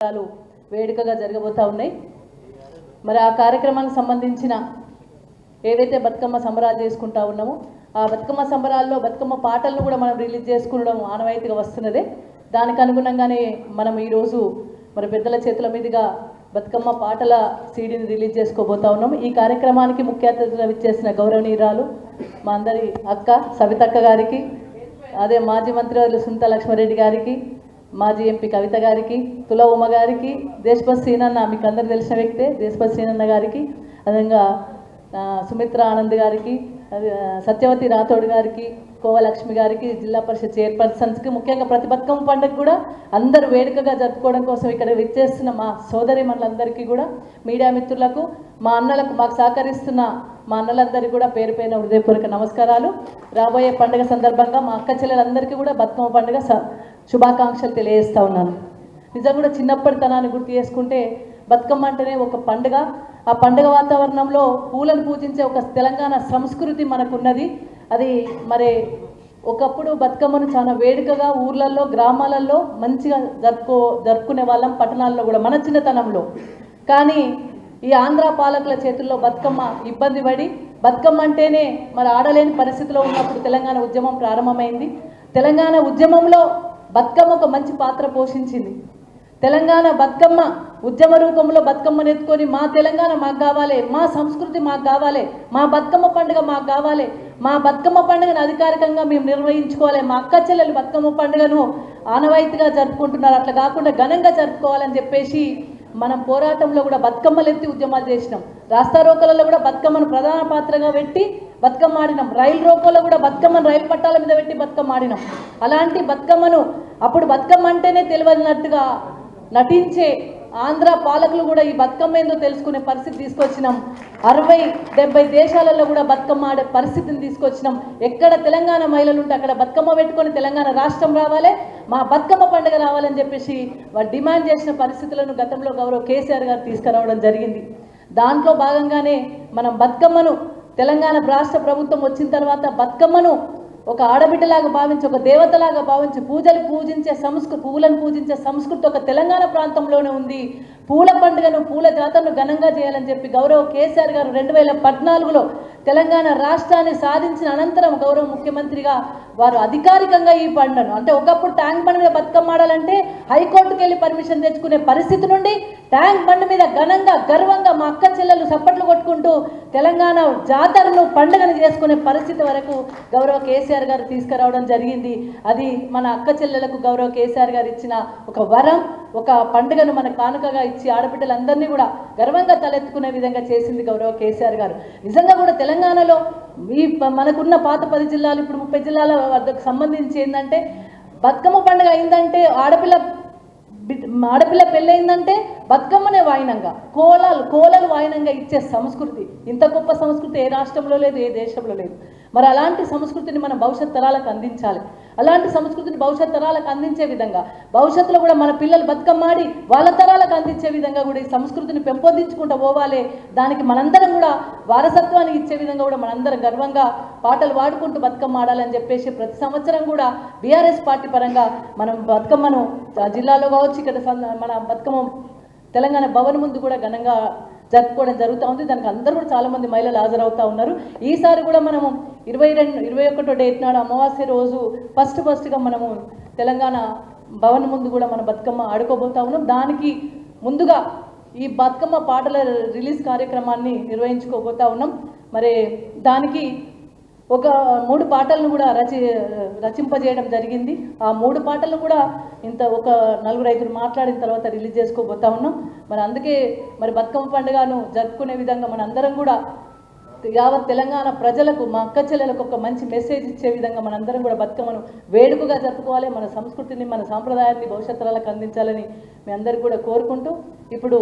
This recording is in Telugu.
కార్యక్రమాలు వేడుకగా జరగబోతా ఉన్నాయి. మరి ఆ కార్యక్రమానికి సంబంధించిన ఏవైతే బతుకమ్మ సంబరాలు చేసుకుంటా ఉన్నామో ఆ బతుకమ్మ సంబరాల్లో బతుకమ్మ పాటలను కూడా మనం రిలీజ్ చేసుకోవడం ఆనవాయితీగా వస్తున్నదే. దానికి అనుగుణంగానే మనం ఈరోజు మరి పెద్దల చేతుల మీదుగా బతుకమ్మ పాటల సీడీని రిలీజ్ చేసుకోబోతా ఉన్నాం ఈ కార్యక్రమానికి ముఖ్య అతిథులు ఇచ్చేసిన గౌరవనీయురాలు మా అందరి అక్క సవితక్క గారికి అదే మాజీ మంత్రివర్యులు సునీత లక్ష్మారెడ్డి గారికి మాజీ ఎంపీ కవిత గారికి తుల ఉమ గారికి దేశపతి సీనన్న మీకు అందరు తెలిసిన వ్యక్తే దేశపతి సీనన్న గారికి అదేవిధంగా సుమిత్ర ఆనంద్ గారికి సత్యవతి రాథోడ్ గారికి కోవలక్ష్మి గారికి జిల్లా పరిషత్ చైర్పర్సన్స్కి ముఖ్యంగా ప్రతి బతుకమ్మ పండుగ కూడా అందరూ వేడుకగా జరుపుకోవడం కోసం ఇక్కడ విచ్చేస్తున్న మా సోదరి మనలందరికీ కూడా మీడియా మిత్రులకు మా అన్నలకు మాకు సహకరిస్తున్న మా అన్నలందరికీ కూడా పేరు పైన హృదయపూర్వక నమస్కారాలు. రాబోయే పండుగ సందర్భంగా మా అక్క చెల్లెలందరికీ కూడా బతుకమ్మ పండుగ స- శుభాకాంక్షలు తెలియజేస్తూ ఉన్నాను. నిజంగా కూడా చిన్నప్పటితనాన్ని గుర్తు చేసుకుంటే బతుకమ్మ అంటేనే ఒక పండుగ. ఆ పండుగ వాతావరణంలో పూలను పూజించే ఒక తెలంగాణ సంస్కృతి మనకున్నది. అది మరి ఒకప్పుడు బతుకమ్మను చాలా వేడుకగా ఊర్లలో గ్రామాలలో మంచిగా జరుపుకో జరుపుకునే వాళ్ళం పట్టణాల్లో కూడా మన చిన్నతనంలో. కానీ ఈ ఆంధ్ర పాలకుల చేతుల్లో బతుకమ్మ ఇబ్బంది పడి బతుకమ్మ అంటేనే మరి ఆడలేని పరిస్థితిలో ఉన్నప్పుడు తెలంగాణ ఉద్యమం ప్రారంభమైంది. తెలంగాణ ఉద్యమంలో బతుకమ్మ ఒక మంచి పాత్ర పోషించింది. తెలంగాణ బతుకమ్మ ఉద్యమ రూపంలో బతుకమ్మను ఎత్తుకొని మా తెలంగాణ మాకు కావాలి మా సంస్కృతి మాకు కావాలి మా బతుకమ్మ పండుగ మాకు కావాలి మా బతుకమ్మ పండుగను అధికారికంగా మేము నిర్వహించుకోవాలి మా అక్క చెల్లెలు బతుకమ్మ పండుగను ఆనవాయితీగా జరుపుకుంటున్నారు. అట్లా కాకుండా ఘనంగా జరుపుకోవాలని చెప్పేసి మనం పోరాటంలో కూడా బతుకమ్మలు ఎత్తి ఉద్యమాలు చేసినాం. రాస్తారోకలలో కూడా బతుకమ్మను ప్రధాన పాత్రగా పెట్టి బతుకమ్మ ఆడినాం. రైలు రోకోలో కూడా బతుకమ్మను రైలు పట్టాల మీద పెట్టి బతుకమ్మ ఆడినాం. అలాంటి బతుకమ్మను అప్పుడు బతుకమ్మ అంటేనే తెలియనట్టుగా నటించే ఆంధ్ర పాలకులు కూడా ఈ బతుకమ్మ ఏందో తెలుసుకునే పరిస్థితి తీసుకొచ్చినాం. అరవై డెబ్బై దేశాలలో కూడా బతుకమ్మ ఆడే పరిస్థితిని తీసుకొచ్చినాం. ఎక్కడ తెలంగాణ మహిళలు ఉంటే అక్కడ బతుకమ్మ పెట్టుకొని తెలంగాణ రాష్ట్రం రావాలి మా బతుకమ్మ పండుగ రావాలని చెప్పేసి వాళ్ళు డిమాండ్ చేసిన పరిస్థితులను గతంలో గౌరవ కేసీఆర్ గారు తీసుకురావడం జరిగింది. దాంట్లో భాగంగానే మనం బతుకమ్మను తెలంగాణ రాష్ట్ర ప్రభుత్వం వచ్చిన తర్వాత బతుకమ్మను ఒక ఆడబిడ్డలాగా భావించి ఒక దేవతలాగా భావించి పూజలు పూజించే సంస్కృతి పూలను పూజించే సంస్కృతి ఒక తెలంగాణ ప్రాంతంలోనే ఉంది. పూల పండుగను పూల జాతరను ఘనంగా చేయాలని చెప్పి గౌరవ కేసీఆర్ గారు రెండు వేల పద్నాలుగులో తెలంగాణ రాష్ట్రాన్ని సాధించిన అనంతరం గౌరవ ముఖ్యమంత్రిగా వారు అధికారికంగా ఈ పండును అంటే ఒకప్పుడు ట్యాంక్ బండ్ మీద బతుకమ్మ ఆడాలంటే హైకోర్టుకి వెళ్ళి పర్మిషన్ తెచ్చుకునే పరిస్థితి నుండి ట్యాంక్ బండ్ మీద ఘనంగా గర్వంగా మా అక్క చెల్లెలు సప్పట్లు కొట్టుకుంటూ తెలంగాణ జాతరను పండుగను చేసుకునే పరిస్థితి వరకు గౌరవ కేసీఆర్ గారు తీసుకురావడం జరిగింది. అది మన అక్క చెల్లెలకు గౌరవ కేసీఆర్ గారు ఇచ్చిన ఒక వరం ఒక పండుగను మన కానుకగా ఇచ్చి ఆడబిడ్డలందరినీ కూడా గర్వంగా తలెత్తుకునే విధంగా చేసింది గౌరవ కేసీఆర్ గారు. నిజంగా కూడా తెలంగాణలో ఈ ప- మనకున్న పాత పది జిల్లాలు ఇప్పుడు ముప్పై జిల్లాల సంబంధించి ఏంటంటే బతుకమ్మ పండుగ అయిందంటే ఆడపిల్ల ఆడపిల్ల పెళ్ళయిందంటే బతుకమ్మనే వాయినంగా. కోలాలు కోలలు వాయినంగా ఇచ్చే సంస్కృతి. ఇంత గొప్ప సంస్కృతి ఏ రాష్ట్రంలో లేదు ఏ దేశంలో లేదు. మరి అలాంటి సంస్కృతిని మనం భవిష్యత్ తరాలకు అందించాలి. అలాంటి సంస్కృతిని భవిష్యత్ తరాలకు అందించే విధంగా భవిష్యత్తులో కూడా మన పిల్లలు బతుకమ్మాడి వాళ్ళ తరాలకు అందించే విధంగా కూడా ఈ సంస్కృతిని పెంపొందించుకుంటూ పోవాలి. దానికి మనందరం కూడా వారసత్వాన్ని ఇచ్చే విధంగా కూడా మనందరం గర్వంగా పాటలు పాడుకుంటూ బతుకమ్మ ఆడాలని చెప్పేసి ప్రతి సంవత్సరం కూడా బీఆర్ఎస్ పార్టీ పరంగా మనం బతుకమ్మను జిల్లాలో కావచ్చు ఇక్కడ మన బతుకమ్మ తెలంగాణ భవన్ ముందు కూడా ఘనంగా జరుపుకోవడం జరుగుతూ ఉంది. దానికి అందరూ కూడా చాలామంది మహిళలు హాజరవుతూ ఉన్నారు. ఈసారి కూడా మనము ఇరవై రెండు ఇరవై ఒకటో డేట్ నాడు అమావాస్య రోజు ఫస్ట్ ఫస్ట్గా మనము తెలంగాణ భవన్ ముందు కూడా మన బతుకమ్మ ఆడుకోబోతా ఉన్నాం. దానికి ముందుగా ఈ బతుకమ్మ పాటల రిలీజ్ కార్యక్రమాన్ని నిర్వహించుకోబోతా ఉన్నాం. మరి దానికి ఒక మూడు పాటలను కూడా రచి రచింపజేయడం జరిగింది. ఆ మూడు పాటలను కూడా ఇంత ఒక నలుగురు ఐదుగురు మాట్లాడిన తర్వాత రిలీజ్ చేసుకోబోతా ఉన్నాం. మరి అందుకే మరి బతుకమ్మ పండుగను జరుపుకునే విధంగా మన అందరం కూడా యావత్ తెలంగాణ ప్రజలకు మా అక్క చెల్లెలకు ఒక మంచి మెసేజ్ ఇచ్చే విధంగా మనందరం కూడా బతుకమ్మను వేడుకగా జరుపుకోవాలి. మన సంస్కృతిని మన సాంప్రదాయాన్ని భవిష్యత్తులకు అందించాలని మీ అందరికీ కూడా కోరుకుంటూ ఇప్పుడు